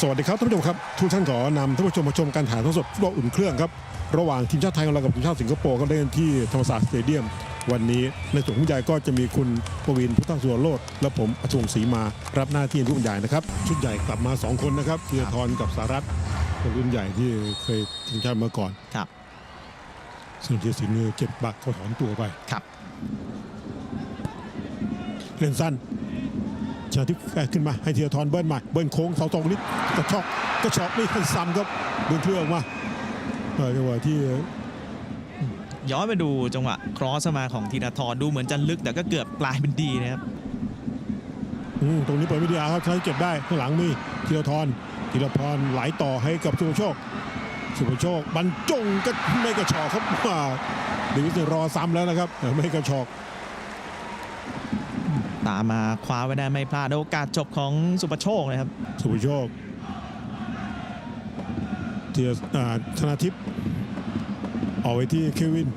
สวัสดีครับท่านผู้ชมครับทุกท่านขอนำท่านผู้ชมมาชมการถ่ายทอดสดฟุตบอลอุ่นเครื่องครับระหว่างทีมชาติไทยของเรากับทีมชาติสิงคโปร์ก็เล่นที่ธรรมศาสตร์สเตเดียม วันนี้ในส่วนผู้ใหญ่ก็จะมีคุณปวินพุทธสุรโรธและผมอัศวงศรีมารับหน้าที่เป็นผู้บรรยายนะครับ ชุดใหญ่กลับมา 2 คนนะครับธีรทรกับสารัตเป็นรุ่นใหญ่ที่เคยทีมชาติมาก่อนครับซึ่งทีสินเนี่ยเจ็บบักก็ถอนตัวไปครับเล่นสั้น ชนะทิพย์ขึ้นมาให้ธีรทรเบิ้ลมาเบิ้ลโค้งเสาตรงนิดกระชอกกระชอกไม่ทันซ้ำครับเบิ้ลเครื่องมาเออจังหวะที่ย้อนไปดูจังหวะครอสมาของธีรทรดูเหมือนจะลึกแต่ก็เกือบกลายเป็นดีนะครับอืมตรงนี้เปิดไม่ดีครับใช้เก็บได้ข้างหลังมีธีรทรธีรพรไหลต่อให้กับสุภโชค สุภโชคบรรจงก็ไม่กระชอกครับว่าเดวิสเนี่ยรอซ้ำแล้วนะครับแต่ไม่กระชอก ตามมาคว้าไว้ได้ไม่พลาดโอกาสจบของสุปโชคนะครับ สุภโชคเทียอ่าธนาทิพย์เอาไว้ที่เควิน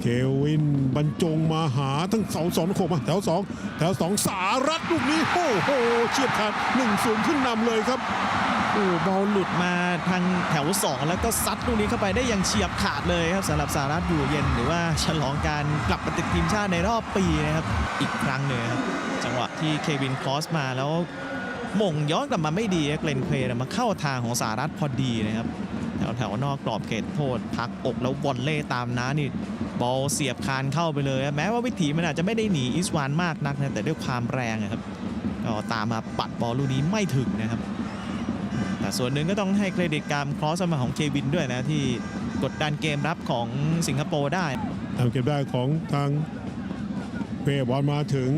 เควินบรรจงมาหาทั้งเสาสองโขกมาแถวสองแถวสองสารัดลูกนี้ โอ้โหเฉียบขาดหนึ่งศูนย์ขึ้นนำเลยครับ โอ้บอลหลุดมาทางแถว 2 แล้วก็ซัดลูกนี้เข้าไปได้อย่างเฉียบขาดเลยครับสำหรับสารัตอยู่เย็นหรือว่าฉลองการกลับมาติดทีมชาติในรอบปีนะครับอีกครั้งหนึ่งครับจังหวะที่เควินคอสมาแล้วม่งย้อนกลับมาไม่ดีเกรนเควย์มาเข้าทางของสารัตพอดีนะครับแถวแถวนอกกรอบเขตโทษ พักอกแล้วบอลเล่ตามน้านี่บอลเสียบคานเข้าไปเลย แม้ว่าวิถีมันอาจจะไม่ได้หนีอิสวานมากนักนะแต่ด้วยความแรงอะครับก็ตามมาปัดบอลลูกนี้ไม่ถึงนะครับ ส่วนหนึ่งก็ต้องให้เครดิตการครอสมาของเควินด้วยนะที่กดดันเกมรับของสิงคโปร์ได้ทำเก็บได้ของทางเปย์บอลมาถึง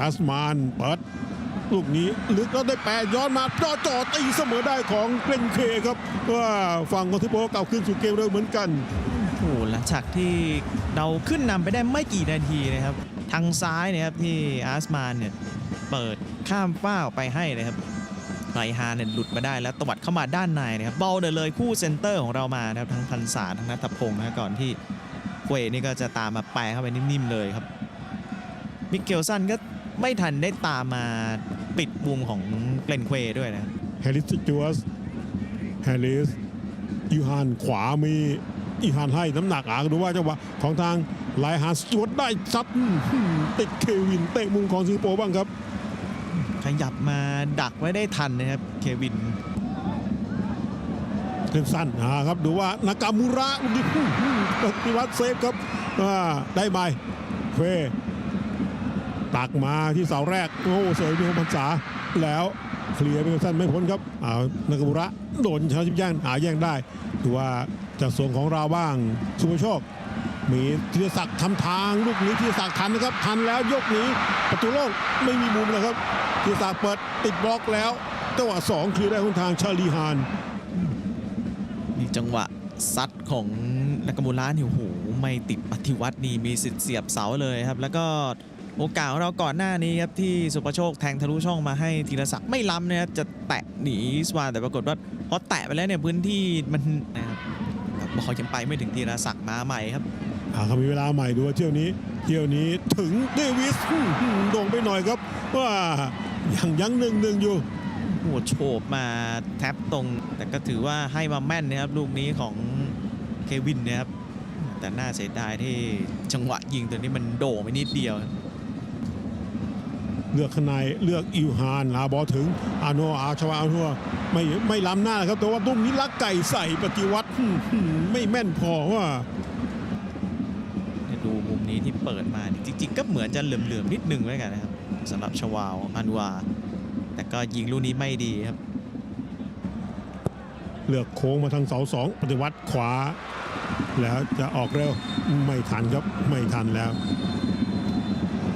อัสมานเปิดลูกนี้ลึกแล้วได้แปะย้อนมาจ่อจ่อตีเสมอได้ของเกรนเคครับว่าฝั่งของทิโปเก่าขึ้นสู่เกมเร็วเหมือนกันโอ้โหหลังจากที่เราขึ้นนำไปได้ไม่กี่นาทีนะครับ ทางซ้ายเนี่ยครับที่อาร์สมานเนี่ยเปิดข้ามฟ้าออกไปให้นะครับ ไรฮาเนี่ยหลุดมาได้แล้วตวัดเข้ามาด้านในนะครับบอลเดินเลยคู่เซนเตอร์ของเรามานะครับทั้งพันษาทั้งนัทพงศ์นะก่อนที่เกวนี่ก็จะตามมาแปะเข้าไปนิ่มๆเลยครับมิเกลสันก็ไม่ทันได้ตามมาปิดวงของเกรนเควด้วยนะครับแฮร์ริสจูสแฮร์ริสยูฮานขวามีอีฮานให้น้ำหนักอะดูว่าจังหวะของทางไลฮานสจวดได้ซัดติดเควินเตะมุมของสิงคโปร์บ้างครับ ยับมาดักไว้ได้ทันนะครับเควินเล่นสั้นนะครับดูว่านากามูระปฏิวัติเซฟครับอ่าได้ไหมเฟตักมาที่เสาแรก โอ้เสยมีของพรรษาแล้วเคลียร์เป็นสั้นไม่พ้นครับอ่านากามูระโดนชนะทิพย์แย่งหาแย่งได้ดูว่าจากส่วนของเราบ้างสุภโชค มีธีรศักดิ์ทำทางลูกนี้ธีรศักดิ์ทันนะครับ ทันแล้วยกหนีประตูโล่งไม่มีมุมเลยครับ ธีรศักดิ์เปิดติดบล็อกแล้วจังหวะสองคือได้ของทางชาลีฮานนี่จังหวะซัดของนากามูระนี่โอ้โหไม่ติดปฏิวัตินี่มีสิทธิ์เสียบเสาเลยครับ แล้วก็โอกาสของเราก่อนหน้านี้ครับที่สุประโชคแทงทะลุช่องมาให้ธีรศักดิ์ไม่ล้ำนะครับจะแตะหนีสวานแต่ปรากฏว่าพอแตะไปแล้วเนี่ยพื้นที่มันนะครับบอลยังไปไม่ถึงธีรศักดิ์มาใหม่ครับอ่าเขามีเวลาใหม่ดูว่าเที่ยวนี้ เที่ยวนี้ถึงเดวิสอื้อหือโด่งไปหน่อยครับว่า ยังยังหนึ่งหนึ่งอยู่โอ้โหโฉบมาแท็บตรง แต่ก็ถือว่าให้มาแม่นนะครับลูกนี้ของเควินนะครับแต่น่าเสียดายที่จังหวะยิงตัวนี้มันโด่งไปนิดเดียวครับเลือกข้างในเลือกอิวฮานลาบอลถึงอาโนอาชวาอาโนไม่ไม่ล้ำหน้านะครับ แต่ว่าตรงนี้ลักไก่ใส่ปฏิวัติอื้อหือไม่แม่นพอว่าเนี่ยดูมุมนี้ที่เปิดมานี่จริงๆ ก็เหมือนจะเหลื่อมๆนิดนึงเหมือนกันนะครับ สำหรับชวาวอันวา แต่ก็ยิงลูกนี้ไม่ดีครับ เลือกโค้งมาทางเสาสองปฏิวัติขวา แล้วจะออกเร็วไม่ทันครับไม่ทันแล้ว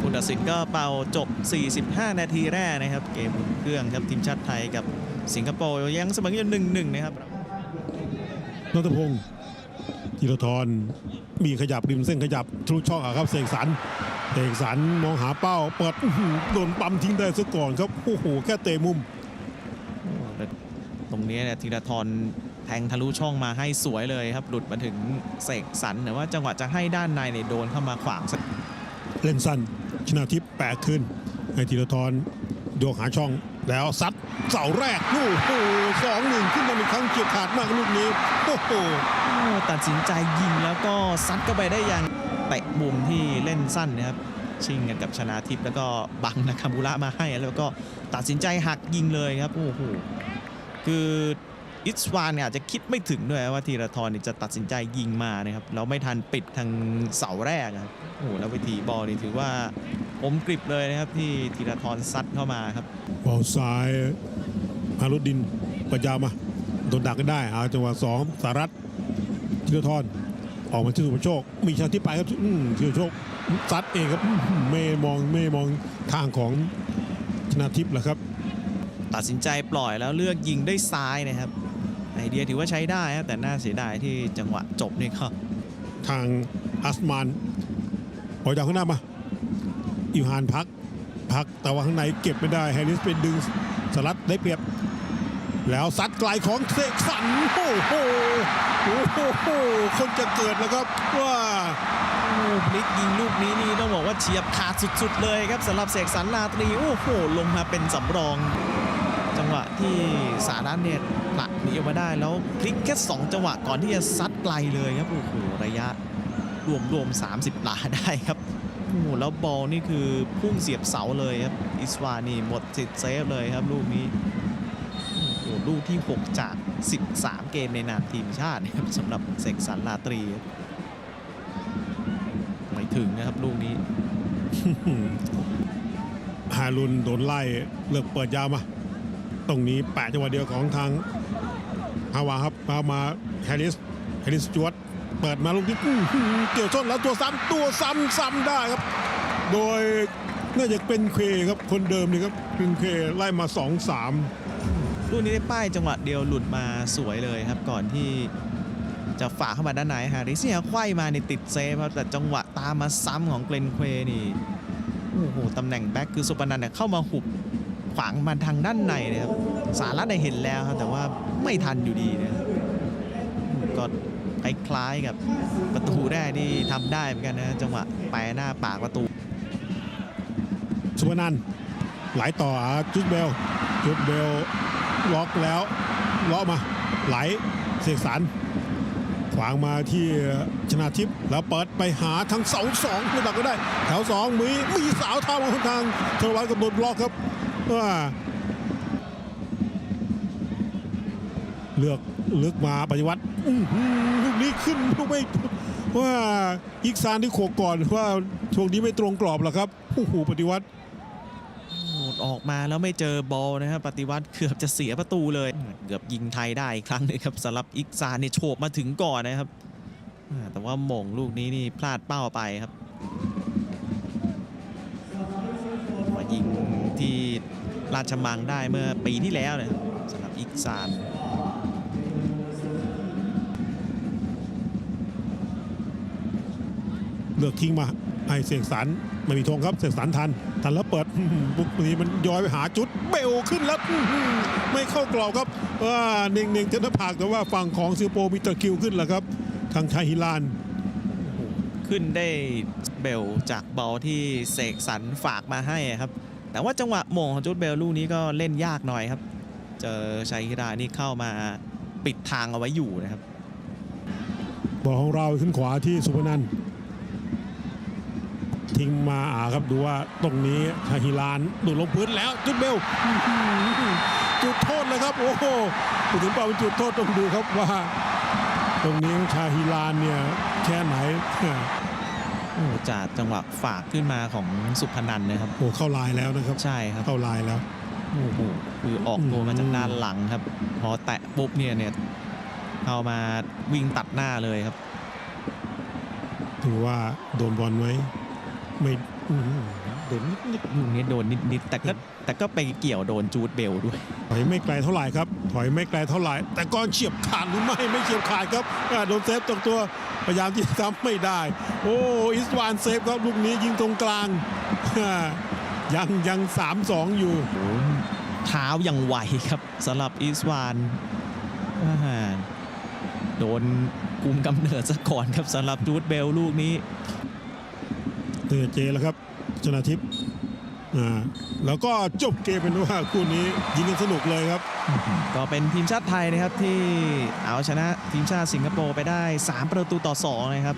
ผู้ตัดสินก็เป่าจบ 45 นาทีแรกนะครับ เกมอุ่นเครื่องครับทีมชาติไทยกับสิงคโปร์ยังเสมออยู่หนึ่งหนึ่งนะครับนัทพงศ์ธีรทรมีขยับริมเส้นขยับทะลุช่องอะครับเสกสรร เสกสรรมองหาเป้าเปิดอื้อหือโดนปั๊มทิ้งได้ซะก่อนครับโอ้โหแค่เตะมุม ตรงนี้เนี่ยธีรทรแทงทะลุช่องมาให้สวยเลยครับ หลุดมาถึงเสกสรรแต่ว่าจังหวะจะให้ด้านในเนี่ยโดนเข้ามาขวางซะเล่นสั้นชนะทิพย์แปะขึ้นให้ธีรทรโยกหาช่องแล้วซัดเสาแรกโอ้โหสองหนึ่งขึ้นมาอีกครั้งเฉียบขาดมากลูกนี้โอ้โหโอ้ตัดสินใจยิงแล้วก็ซัดเข้าไปได้อย่าง เตะมุมที่เล่นสั้นนะครับชิงกันกับชนาทิพย์แล้วก็บังนาคามูระมาให้แล้วก็ตัดสินใจหักยิงเลยครับโอ้โหคืออิสวานเนี่ยอาจจะคิดไม่ถึงด้วยว่าธีรทรเนี่ยจะตัดสินใจยิงมานะครับแล้วไม่ทันปิดทางเสาแรกครับโอ้โหแล้ววิธีบอลนี่ถือว่าอมกริบเลยนะครับที่ธีรทรซัดเข้ามาครับบอลซ้ายฮารุดดินปัญญามาโดนดักก็ได้เอาจังหวะสองสารัตธีรทร ออกมาที่สุภโชค มีชาที่ไปครับอืมธีรโชคซัดเองครับไม่มองไม่มองทางของชนาทิพย์แหละครับ ตัดสินใจปล่อยแล้วเลือกยิงได้ซ้ายนะครับ ไอเดียถือว่าใช้ได้ครับแต่น่าเสียดายที่จังหวะจบนี่ก็ทางอัสมานออกจากข้างหน้ามาอิวฮานพักพักแต่ว่าข้างในเก็บไม่ได้แฮร์ริสเป็นดึงสลัดได้เปรียบ แล้วซัดไกลของเสกสรรโอ้โหโอ้โหคนจะเกิดแล้วครับว่าโอ้พลิกยิงลูกนี้นี่ต้องบอกว่าเฉียบขาดสุด ๆ เลยครับสำหรับเสกสรรลาตรีโอ้โหลงมาเป็นสำรอง จังหวะที่สารัตเนี่ยหลักหนีออกมาได้แล้วพลิกแค่2จังหวะก่อนที่จะซัดไกลเลยครับโอ้โหระยะรวมๆ30 หลาได้ครับโอ้โหแล้วบอลนี่คือพุ่งเสียบเสาเลยครับอิสวานี่หมดสิทธิ์เซฟเลยครับลูกนี้ ลูกที่ 6 จาก 13 เกมในนามทีมชาตินะครับสำหรับเสกสรรลาตรี ไม่ถึงนะครับลูกนี้ ฮารุนโดนไล่เลือกเปิดยาวมา ตรงนี้แปะจังหวะเดียวของทางฮาวาครับพามาแฮริสแฮริสจวดเปิดมาลูกนี้อื้เกี่ยวชนแล้วตัวซ้ำตัวซ้ำซ้ำได้ครับ โดยน่าจะเป็นเคครับคนเดิมนี่ครับเป็นเคไล่มา 2-3 ลูกนี้ได้ป้ายจังหวะเดียวหลุดมาสวยเลยครับ ก่อนที่จะฝ่าเข้ามาด้านในฮาริสเนี่ยไขว้มาในติดเซฟครับแต่จังหวะตามมาซ้ำของเกรนเควนี่โอ้โหตำแหน่งแบ็คคือสุปนันเนี่ยเข้ามาหุบขวางมาทางด้านในนะครับสารัตได้เห็นแล้วครับแต่ว่าไม่ทันอยู่ดีนะครับก็คล้ายๆกับประตูแรกที่ทำได้เหมือนกันนะจังหวะแปะหน้าปากประตู สุพนันไหลต่อจุดเบลจุดเบล ล็อกแล้วเลาะมาไหลเสกสรรขวางมาที่ชนาทิพย์แล้วเปิดไปหาทั้งเสาสองไม่ดักก็ได้แถวสองมีมีสาวเท้าของทางเทวรันกับโดนบล็อกครับว่าเลือกเลือกมาปฏิวัติลูกนี้ขึ้นลูกไม่ว่าอีกซานที่โขกก่อนว่าช่วงนี้ไม่ตรงกรอบหรอครับโอ้โหปฏิวัติ ดออกมาแล้วไม่เจอบอลนะครับปฏิวัติเกือบจะเสียประตูเลย เกือบยิงไทยได้อีกครั้งหนึงครับสำหรับอิกซานเนี่ยโฉบมาถึงก่อนนะครับ แต่ว่าหม่งลูกนี้นี่พลาดเป้าไปครับมายิงที่ราชมังได้เมื่อปีที่แล้วนะสำหรับอิกซาน เลือกทิ้งมาไอเสกสรรไม่มีธงครับเสกสรรทัน ทันแล้วเปิดอื้อหือบุกนี้มันย้อยไปหาจุดเบลขึ้นแล้วอื้อหือไม่เข้ากรอบครับว่าเน่งเน่งๆเจนผากแต่ว่าฝั่งของซิโปมีตะคริวขึ้นแล้วครับ ทางชายฮิลานขึ้นได้เบลจากบอลที่เสกสรรฝากมาให้ครับ แต่ว่าจังหวะโหม่งของจูดเบลลูกนี้ก็เล่นยากหน่อยครับ เจอชัยฮิรานี่เข้ามาปิดทางเอาไว้อยู่นะครับบอลของเราขึ้นขวาที่สุพนัน ท์ทิ้งมาอ่าครับดูว่าตรงนี้ชาฮิลานดูดลงพื้นแล้วจุดเบลอื้อหือจุดโทษเลยครับ โอ้โหพูดถึงเปล่าเป็นจุดโทษต้องดูครับว่า ตรงนี้ชาฮิลานเนี่ยแค่ไหนโอ้จากจังหวะฝากขึ้นมาของสุพนันนะครับโอ้เข้าลายแล้วนะครับ ใช่ครับเข้าลายแล้วโอ้โหคือออกตัวมาจากด้านหลังครับ พอแตะปุ๊บเนี่ยเนี่ยเข้ามาวิ่งตัดหน้าเลยครับ ถือว่าโดนบอลไหม ไม่อื้อหือโดนนิดลูกนี้โดนนิดๆแต่ก็แต่ก็ไปเกี่ยวโดนจูดเบลด้วย ๆถอยไม่ไกลเท่าไหร่ครับ ถอยไม่ไกลเท่าไหร่ แต่ก่อนเฉียบขาดหรือไม่ไม่เฉียบขาดครับอ่าโดนเซฟตรงตัวพยายามที่จะทำไม่ได้ โอ้อิสวานเซฟครับลูกนี้ยิงตรงกลางอ่ายังยังสามสองอยู่โอ้โหเท้ายังไวครับสำหรับอีสวานอ่าโดนกุมกำเนิดซะก่อนครับสำหรับจูดเบลลูกนี้ เตอเจแล้วครับ ชนะทิพย์อ่าแล้วก็จบเกมเป็นว่าคู่นี้ยิงกันสนุกเลยครับ ก็เป็นทีมชาติไทยนะครับที่เอาชนะทีมชาติสิงคโปร์ไปได้ 3 ประตูต่อ 2 นะครับ